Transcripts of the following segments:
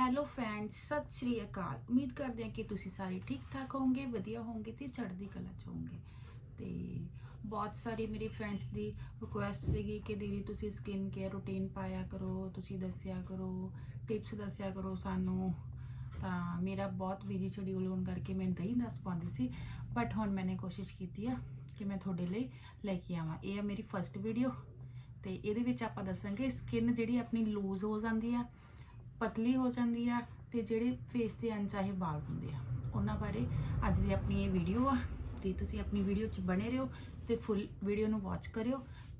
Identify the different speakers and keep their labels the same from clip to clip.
Speaker 1: Hello friends ਸਤਿ ਸ਼੍ਰੀ ਅਕਾਲ। ਉਮੀਦ ਕਰਦੇ ਹਾਂ ਕਿ ਤੁਸੀਂ ਸਾਰੇ ਠੀਕ ਠਾਕ ਹੋਵੋਗੇ, ਵਧੀਆ ਹੋਵੋਗੇ ਤੇ ਚੜ੍ਹਦੀ ਕਲਾ ਚ ਹੋਵੋਗੇ। ਤੇ ਬਹੁਤ ਸਾਰੇ ਮੇਰੇ ਫਰੈਂਡਸ ਦੀ ਰਿਕੁਐਸਟ ਸੀਗੀ ਕਿ ਦੀਦੀ ਤੁਸੀਂ ਸਕਿਨ ਕੇਅਰ ਰੂਟੀਨ ਪਾਇਆ ਕਰੋ, ਤੁਸੀਂ ਦੱਸਿਆ ਕਰੋ ਟਿਪਸ ਦੱਸਿਆ ਕਰੋ ਸਾਨੂੰ। ਤਾਂ ਮੇਰਾ ਬਹੁਤ ਬਿਜ਼ੀ ਸ਼ਡਿਊਲ ਹੋਣ ਕਰਕੇ ਮੈਂ ਨਹੀਂ ਦੱਸ ਪਾਉਂਦੀ ਸੀ ਬਟ ਹੁਣ ਮੈਨੇ ਕੋਸ਼ਿਸ਼ ਕੀਤੀ ਆ ਕਿ ਮੈਂ ਤੁਹਾਡੇ ਲਈ ਲੈ ਕੇ ਆਵਾਂ। ਇਹ ਆ ਮੇਰੀ ਫਰਸਟ ਵੀਡੀਓ ਤੇ ਇਹਦੇ ਵਿੱਚ ਆਪਾਂ ਦੱਸਾਂਗੇ ਸਕਿਨ ਜਿਹੜੀ ਆਪਣੀ ਲੂਜ਼ ਹੋ ਜਾਂਦੀ ਆ ਪਤਲੀ ਹੋ ਜਾਂਦੀ ਆ ਤੇ ਜਿਹੜੇ ਫੇਸ ਤੇ ਅਣਚਾਹੇ ਵਾਲ ਹੁੰਦੇ ਆ, ਉਹਨਾਂ ਬਾਰੇ ਅੱਜ ਦੀ ਆਪਣੀ ਇਹ ਵੀਡੀਓ ਆ। ਤੇ ਤੁਸੀਂ ਆਪਣੀ ਵੀਡੀਓ 'ਚ ਬਣੇ ਰਹੋ ਤੇ ਫੁੱਲ ਵੀਡੀਓ ਨੂੰ ਵਾਚ ਕਰਿਓ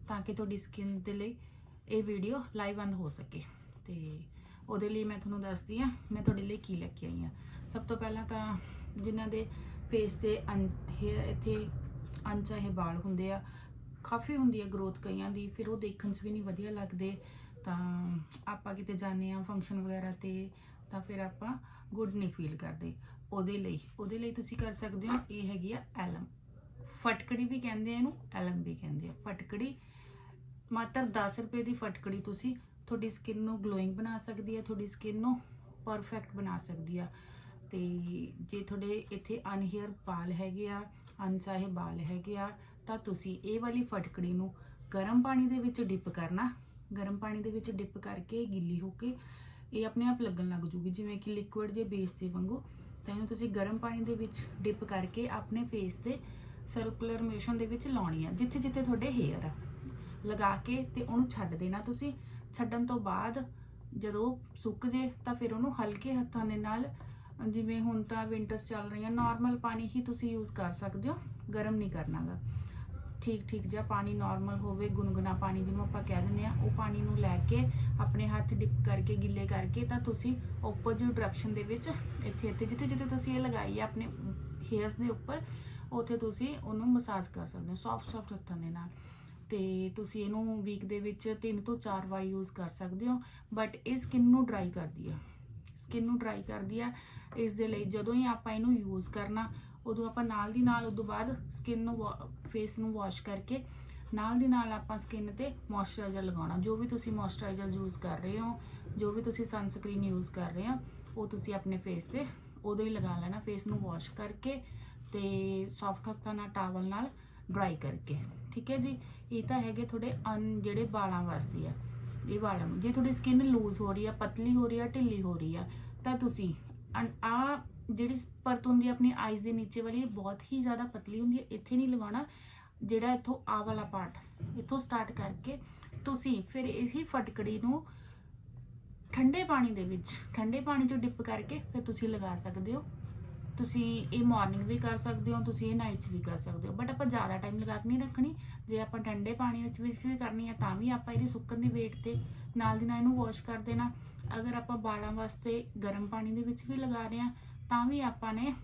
Speaker 1: ਤਾਂ ਕਿ ਤੁਹਾਡੀ ਸਕਿਨ ਦੇ ਲਈ ਇਹ ਵੀਡੀਓ ਲਾਈਵ ਬੰਦ ਹੋ ਸਕੇ। ਤੇ ਉਹਦੇ ਲਈ ਮੈਂ ਤੁਹਾਨੂੰ ਦੱਸਦੀ ਆ, ਮੈਂ ਤੁਹਾਡੇ ਲਈ ਕੀ ਲੈ ਕੇ ਆਈ ਆ। ਸਭ ਤੋਂ ਪਹਿਲਾਂ ਤਾਂ ਜਿਨ੍ਹਾਂ ਦੇ ਫੇਸ ਤੇ ਹੇਅਰ ਇੱਥੇ ਅਣਚਾਹੇ ਵਾਲ ਹੁੰਦੇ ਆ, ਕਾਫੀ ਹੁੰਦੀ ਆ ਗਰੋਥ ਕਈਆਂ ਦੀ, ਫਿਰ ਉਹ ਦੇਖਣ 'ਚ ਵੀ ਨਹੀਂ ਵਧੀਆ ਲੱਗਦੇ। ਤਾਂ ਆਪਾਂ ਕਿਤੇ ਜਾਂਦੇ ਆ ਫੰਕਸ਼ਨ ਵਗੈਰਾ ਤੇ, ਤਾਂ ਫਿਰ ਆਪਾਂ ਗੁੱਡ ਨਹੀਂ ਫੀਲ ਕਰਦੇ। ਉਹਦੇ ਲਈ ਉਹਦੇ ਲਈ ਤੁਸੀਂ ਕਰ ਸਕਦੇ ਹੋ, ਇਹ ਹੈਗੀ ਆ ਐਲਮ। ਫਟਕੜੀ ਵੀ ਕਹਿੰਦੇ ਆ ਇਹਨੂੰ, ਐਲਮ ਵੀ ਕਹਿੰਦੇ ਆ। ਫਟਕੜੀ, ਮਾਤਰ 10 ਰੁਪਏ ਦੀ ਫਟਕੜੀ ਤੁਸੀਂ ਤੁਹਾਡੀ ਸਕਿਨ ਨੂੰ ਗਲੋਇੰਗ ਬਣਾ ਸਕਦੀ ਹੈ ਤੁਹਾਡੀ ਸਕਿਨ ਨੂੰ ਪਰਫੈਕਟ ਬਣਾ ਸਕਦੀ ਆ। ਤੇ ਜੇ ਤੁਹਾਡੇ ਇੱਥੇ ਅਨਹੇਅਰ ਵਾਲ ਹੈਗੇ ਆ ਅਨਚਾਹੇ ਵਾਲ ਹੈਗੇ ਆ, ਤਾਂ ਤੁਸੀਂ ਇਹ ਵਾਲੀ ਫਟਕੜੀ ਨੂੰ ਗਰਮ ਪਾਣੀ ਦੇ ਵਿੱਚ ਡਿਪ ਕਰਨਾ। ਗਰਮ ਪਾਣੀ ਦੇ ਵਿੱਚ ਡਿਪ ਕਰਕੇ ਗਿੱਲੀ ਹੋ ਕੇ ਇਹ ਆਪਣੇ ਆਪ ਲੱਗਣ ਲੱਗ ਜੂਗੀ। ਜਿਵੇਂ ਕਿ ਲਿਕੁਇਡ ਜੇ ਬੇਸ ਦੇ ਵਾਂਗੂ, ਤਾਂ ਇਹਨੂੰ ਤੁਸੀਂ ਗਰਮ ਪਾਣੀ ਦੇ ਵਿੱਚ ਡਿਪ ਕਰਕੇ ਆਪਣੇ ਫੇਸ ਤੇ ਸਰਕੂਲਰ ਮੋਸ਼ਨ ਦੇ ਵਿੱਚ ਲਾਉਣੀ ਆ, ਜਿੱਥੇ ਜਿੱਥੇ ਤੁਹਾਡੇ ਹੇਅਰ ਆ। ਲਗਾ ਕੇ ਤੇ ਉਹਨੂੰ ਛੱਡ ਦੇਣਾ ਤੁਸੀਂ। ਛੱਡਣ ਤੋਂ ਬਾਅਦ ਜਦੋਂ ਸੁੱਕ ਜੇ, ਤਾਂ ਫਿਰ ਉਹਨੂੰ ਹਲਕੇ ਹੱਥਾਂ ਦੇ ਨਾਲ, ਜਿਵੇਂ ਹੁਣ ਤਾਂ ਵਿੰਟਰਸ ਚੱਲ ਰਹੀਆਂ ਨਾਰਮਲ ਪਾਣੀ ਹੀ ਤੁਸੀਂ ਯੂਜ਼ ਕਰ ਸਕਦੇ ਹੋ। ਗਰਮ ਨਹੀਂ ਕਰਨਾਗਾ। ਠੀਕ ਠੀਕ ਜਿਹਾ ਪਾਣੀ ਨਾਰਮਲ ਹੋਵੇ ਗੁਨਗੁਨਾ ਪਾਣੀ ਜਿਹਨੂੰ ਆਪਾਂ ਕਹਿ ਦਿੰਦੇ ਆ ਉਹ ਪਾਣੀ ਨੂੰ ਲੈ ਕੇ ਆਪਣੇ ਹੱਥ ਡਿਪ ਕਰਕੇ, ਗਿੱਲੇ ਕਰਕੇ ਤਾਂ ਤੁਸੀਂ ਆਪੋਜ਼ਿਟ ਡਾਇਰੈਕਸ਼ਨ ਦੇ ਵਿੱਚ ਇੱਥੇ ਇੱਥੇ, ਜਿੱਥੇ ਜਿੱਥੇ ਤੁਸੀਂ ਇਹ ਲਗਾਈ ਆ ਆਪਣੇ ਹੇਅਰਸ ਦੇ ਉੱਪਰ, ਉੱਥੇ ਤੁਸੀਂ ਉਹਨੂੰ ਮਸਾਜ ਕਰ ਸਕਦੇ ਹੋ ਸੌਫਟ ਸੌਫਟ ਹੱਥਾਂ ਦੇ ਨਾਲ। ਤੇ ਤੁਸੀਂ ਇਹਨੂੰ ਵੀਕ ਦੇ ਵਿੱਚ 3 ਤੋਂ 4 ਵਾਰ ਯੂਜ਼ ਕਰ ਸਕਦੇ ਹੋ ਬਟ ਇਹ ਸਕਿਨ ਨੂੰ ਡਰਾਈ ਕਰਦੀ ਆ। ਸਕਿਨ ਨੂੰ ਡਰਾਈ ਕਰਦੀ ਆ, ਇਸ ਦੇ ਲਈ ਜਦੋਂ ਹੀ ਆਪਾਂ ਇਹਨੂੰ ਯੂਜ਼ ਕਰਨਾ ਉਦੋਂ ਆਪਾਂ ਨਾਲ ਦੀ ਨਾਲ ਉਦੋਂ ਬਾਅਦ ਸਕਿਨ ਨੂੰ ਫੇਸ ਨੂੰ ਵਾਸ਼ ਕਰਕੇ ਨਾਲ ਦੀ ਨਾਲ ਆਪਾਂ ਸਕਿਨ ਤੇ ਮੋਇਸਚਰਾਈਜ਼ਰ ਲਗਾਉਣਾ। ਜੋ ਵੀ ਤੁਸੀਂ ਮੋਇਸਚਰਾਈਜ਼ਰ ਯੂਜ਼ ਕਰ ਰਹੇ ਹੋ, ਜੋ ਵੀ ਤੁਸੀਂ ਸਨਸਕ੍ਰੀਨ ਯੂਜ਼ ਕਰ ਰਹੇ ਹੋ, ਉਹ ਤੁਸੀਂ ਆਪਣੇ ਫੇਸ ਤੇ ਉਦੋਂ ਹੀ ਲਗਾ ਲੈਣਾ। ਫੇਸ ਨੂੰ ਵਾਸ਼ ਕਰਕੇ ਤੇ ਸੌਫਟ ਹੱਥਾਂ ਨਾਲ ਟਾਵਲ ਨਾਲ ਡਰਾਈ ਕਰਕੇ। ਠੀਕ ਹੈ ਜੀ? ਇਹ ਤਾਂ ਹੈਗੇ ਤੁਹਾਡੇ ਅਨ ਜਿਹੜੇ ਵਾਲਾਂ ਵਾਸਤੇ ਆ। ਇਹ ਵਾਲਾਂ ਨੂੰ। ਜੇ ਤੁਹਾਡੀ ਸਕਿਨ ਲੂਜ਼ ਹੋ ਰਹੀ ਆ, ਪਤਲੀ ਹੋ ਰਹੀ ਆ, ਢਿੱਲੀ ਹੋ ਰਹੀ ਆ, ਤਾਂ ਤੁਸੀਂ ਆ ਜਿਹੜੀ ਪਰਤ ਹੁੰਦੀ ਹੈ ਆਪਣੀ ਆਈਜ਼ ਦੇ ਨੀਚੇ ਵਾਲੀ, ਇਹ ਬਹੁਤ ਹੀ ਜ਼ਿਆਦਾ ਪਤਲੀ ਹੁੰਦੀ ਹੈ ਇੱਥੇ ਨਹੀਂ ਲਗਾਉਣਾ, ਜਿਹੜਾ ਇੱਥੋਂ ਆ ਵਾਲਾ ਪਾਰਟ ਇੱਥੋਂ ਸਟਾਰਟ ਕਰਕੇ ਤੁਸੀਂ ਫਿਰ ਇਸੇ ਫਟਕੜੀ ਨੂੰ ਠੰਡੇ ਪਾਣੀ ਦੇ ਵਿੱਚ, ਠੰਡੇ ਪਾਣੀ 'ਚ ਡਿਪ ਕਰਕੇ ਫਿਰ ਤੁਸੀਂ ਲਗਾ ਸਕਦੇ ਹੋ। ਤੁਸੀਂ ਇਹ ਮਾਰਨਿੰਗ ਵੀ ਕਰ ਸਕਦੇ ਹੋ, ਤੁਸੀਂ ਇਹ ਨਾਈਟ 'ਚ ਵੀ ਕਰ ਸਕਦੇ ਹੋ। ਬਟ ਆਪਾਂ ਜ਼ਿਆਦਾ ਟਾਈਮ ਲਗਾ ਕੇ ਨਹੀਂ ਰੱਖਣੀ। ਜੇ ਆਪਾਂ ਠੰਡੇ ਪਾਣੀ ਵਿੱਚ ਵਿੱਚ ਵੀ ਕਰਨੀ ਹੈ ਤਾਂ ਵੀ ਆਪਾਂ ਇਹਦੇ ਸੁੱਕਣ ਦੀ ਵੇਟ ਤੇ ਨਾਲ ਦੀ ਨਾਲ ਇਹਨੂੰ ਵਾਸ਼ ਕਰ ਦੇਣਾ। ਅਗਰ ਆਪਾਂ ਵਾਲਾਂ ਵਾਸਤੇ ਗਰਮ ਪਾਣੀ ਦੇ ਵਿੱਚ ਵੀ ਲਗਾ ਰਹੇ ਹਾਂ ਤਾਂ ਵੀ ਆਪਾਂ ਨੇ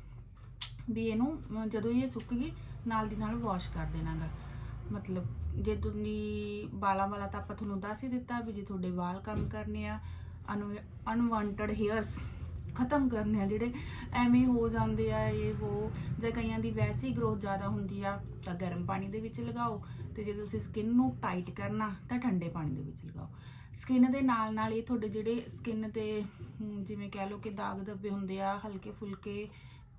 Speaker 1: ਵੀ ਇਹਨੂੰ ਜਦੋਂ ਇਹ ਸੁੱਕ ਗਈ, ਨਾਲ ਦੀ ਨਾਲ ਵਾਸ਼ ਕਰ ਦੇਣਾਗਾ। ਮਤਲਬ ਜੇ ਤੁਸੀਂ ਵਾਲਾਂ ਵਾਲਾ ਤਾਂ ਆਪਾਂ ਤੁਹਾਨੂੰ ਦੱਸ ਹੀ ਦਿੱਤਾ ਵੀ ਜੇ ਤੁਹਾਡੇ ਵਾਲ ਕੰਮ ਕਰਨੇ ਆ ਅਨਵਾਂਟਡ ਹੇਅਰਸ ਖਤਮ ਕਰਨੇ ਆ, ਜਿਹੜੇ ਐਵੇਂ ਹੋ ਜਾਂਦੇ ਆ, ਇਹ ਉਹ ਜਾਂ ਕਈਆਂ ਦੀ ਵੈਸੀ ਗਰੋਥ ਜ਼ਿਆਦਾ ਹੁੰਦੀ ਆ, ਤਾਂ ਗਰਮ ਪਾਣੀ ਦੇ ਵਿੱਚ ਲਗਾਓ, ਤੇ ਜੇ ਤੁਸੀਂ ਸਕਿਨ ਨੂੰ ਟਾਈਟ ਕਰਨਾ, ਤਾਂ ਠੰਡੇ ਪਾਣੀ ਦੇ ਵਿੱਚ ਲਗਾਓ। ਸਕਿਨ ਦੇ ਨਾਲ ਨਾਲ ਇਹ ਤੁਹਾਡੇ ਜਿਹੜੇ ਸਕਿਨ ਤੇ ਜਿਵੇਂ ਕਹਿ ਲਓ ਕਿ ਦਾਗ ਦੱਬੇ ਹੁੰਦੇ ਆ, ਹਲਕੇ ਫੁਲਕੇ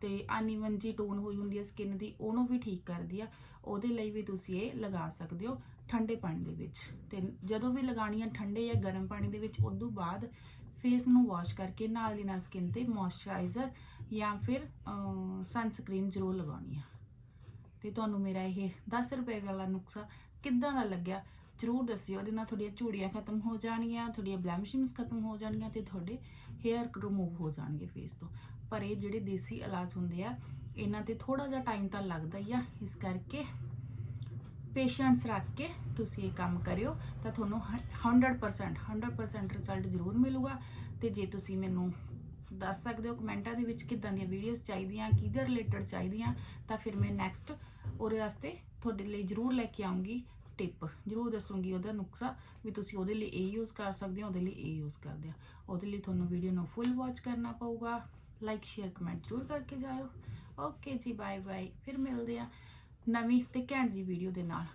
Speaker 1: ਤੇ ਅਨਈਵਨ ਜੀ ਟੋਨ ਹੋਈ ਹੁੰਦੀ ਹੈ ਸਕਿਨ ਦੀ, ਉਹਨੂੰ ਵੀ ਠੀਕ ਕਰਦੀ ਆ। ਉਹਦੇ ਲਈ ਵੀ ਤੁਸੀਂ ਇਹ ਲਗਾ ਸਕਦੇ ਹੋ ਠੰਡੇ ਪਾਣੀ ਦੇ ਵਿੱਚ। ਤੇ ਜਦੋਂ ਵੀ ਲਗਾਣੀ ਆ ਠੰਡੇ ਜਾਂ ਗਰਮ ਪਾਣੀ ਦੇ ਵਿੱਚ, ਉਦੋਂ ਬਾਅਦ ਫੇਸ ਨੂੰ ਵਾਸ਼ ਕਰਕੇ ਨਾਲ ਦੀ ਨਾਲ ਸਕਿਨ ਤੇ ਮੋਇਸਚਰਾਈਜ਼ਰ ਜਾਂ ਫਿਰ ਸਨਸਕ੍ਰੀਨ ਜ਼ਰੂਰ ਲਗਾਉਣੀ ਆ। ਤੇ ਤੁਹਾਨੂੰ ਮੇਰਾ ਇਹ 10 ਰੁਪਏ ਵਾਲਾ ਨੁਕਸਾ ਕਿੱਦਾਂ ਦਾ ਲੱਗਿਆ? ਜ਼ਰੂਰ ਦੱਸਿਓ, ਉਹਦੇ ਨਾਲ ਤੁਹਾਡੀਆਂ ਝੂੜੀਆਂ ਖਤਮ ਹੋ ਜਾਣਗੀਆਂ, ਤੁਹਾਡੀਆਂ ਬਲੈਮਿਸ਼ਸ ਖਤਮ ਹੋ ਜਾਣਗੀਆਂ ਤੇ ਤੁਹਾਡੇ ਹੇਅਰ ਰਿਮੂਵ ਹੋ ਜਾਣਗੇ ਫੇਸ ਤੋਂ। ਪਰ ਇਹ ਜਿਹੜੇ ਦੇਸੀ ਇਲਾਜ ਹੁੰਦੇ ਆ, ਇਹਨਾਂ ਤੇ ਥੋੜਾ ਜਿਹਾ ਟਾਈਮ ਤਾਂ ਲੱਗਦਾ ਹੀ ਆ, ਇਸ ਕਰਕੇ ਪੇਸ਼ੈਂਸ ਰੱਖ ਕੇ ਤੁਸੀਂ ਇਹ ਕੰਮ ਕਰਿਓ, ਤਾਂ ਤੁਹਾਨੂੰ 100% 100% ਰਿਜ਼ਲਟ ਜ਼ਰੂਰ ਮਿਲੂਗਾ। ਤੇ ਜੇ ਤੁਸੀਂ ਮੈਨੂੰ ਦੱਸ ਸਕਦੇ ਹੋ ਕਮੈਂਟਾਂ ਦੇ ਵਿੱਚ ਕਿੱਦਾਂ ਦੀਆਂ ਵੀਡੀਓਜ਼ ਚਾਹੀਦੀਆਂ, ਕਿਹਦੇ ਰਿਲੇਟਡ ਚਾਹੀਦੀਆਂ, ਤਾਂ ਫਿਰ ਮੈਂ ਨੈਕਸਟ ਉਹਦੇ ਵਾਸਤੇ ਤੁਹਾਡੇ ਲਈ ਜ਼ਰੂਰ ਲੈ ਕੇ ਆਉਂਗੀ। ਟਿਪ ਜ਼ਰੂਰ ਦੱਸੂਗੀ ਉਹਦਾ ਨੁਕਸਾ ਵੀ ਤੁਸੀਂ ਉਹਦੇ ਲਈ ਇਹ ਯੂਜ਼ ਕਰ ਸਕਦੇ ਹੋ, ਉਹਦੇ ਲਈ ਇਹ ਯੂਜ਼ ਕਰਦੇ ਆ। ਉਹਦੇ ਲਈ ਤੁਹਾਨੂੰ ਵੀਡੀਓ ਨੂੰ ਫੁੱਲ ਵਾਚ ਕਰਨਾ ਪਊਗਾ। ਲਾਈਕ ਸ਼ੇਅਰ ਕਮੈਂਟ ਜ਼ਰੂਰ ਕਰਕੇ ਜਾਇਓ। ਓਕੇ ਜੀ ਬਾਏ ਬਾਏ ਫਿਰ ਮਿਲਦੇ ਆ ਨਵੀਂ ਤੇ ਘੈਂਟ ਜੀ ਵੀਡੀਓ ਦੇ ਨਾਲ।